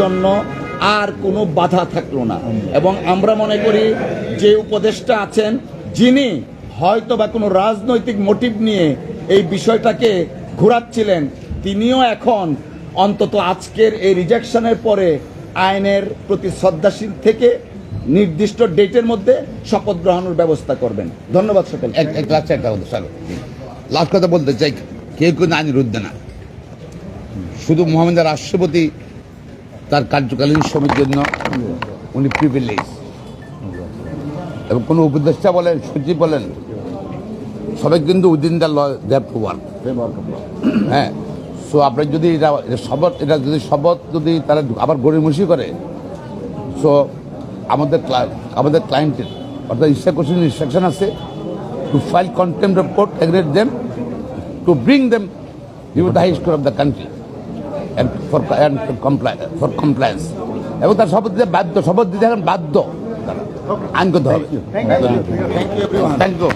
জন্য আর কোনো বাধা থাকল না। এবং আমরা মনে করি যে উপদেষ্টা আছেন, যিনি হয়তো বা কোনো রাজনৈতিক মোটিভ নিয়ে এই বিষয়টাকে ঘোরাচ্ছিলেন, তিনিও এখন অন্তত আজকের এই রিজেকশনের পরে আইনের প্রতি শ্রদ্ধাশীল থেকে নির্দিষ্ট ডেটের মধ্যে শপথ গ্রহণের ব্যবস্থা করবেন। ধন্যবাদ সকল এক লাস্ট একটা কথা স্যার লাস্ট কথা বলতে চাই, কেউ কেউ আইনের ঊর্ধ্বে না। শুধু মোহাম্মদ রাষ্ট্রপতি তার কার্যকালীন সময়ের জন্য উনি প্রিভিলেজ এবং কোনো উপদেষ্টা বলেন, সচিব বলেন, সবাই কিন্তু within the law they've to work হ্যাঁ সো আপনার যদি এটা শপথ, এটা যদি শপথ যদি তারা আবার গড়িমসি করে সো আমাদের আমাদের ক্লায়েন্টের অর্থাৎ কোশ্চেন ইনস্ট্রাকশন আছে to file contempt court against them to bring them you the high school of the country and for and for compli- for compliance. এবং তার শপথ দিতে বাধ্য শপথ দিতে এখন বাধ্য। আইনগত হবে। Thank you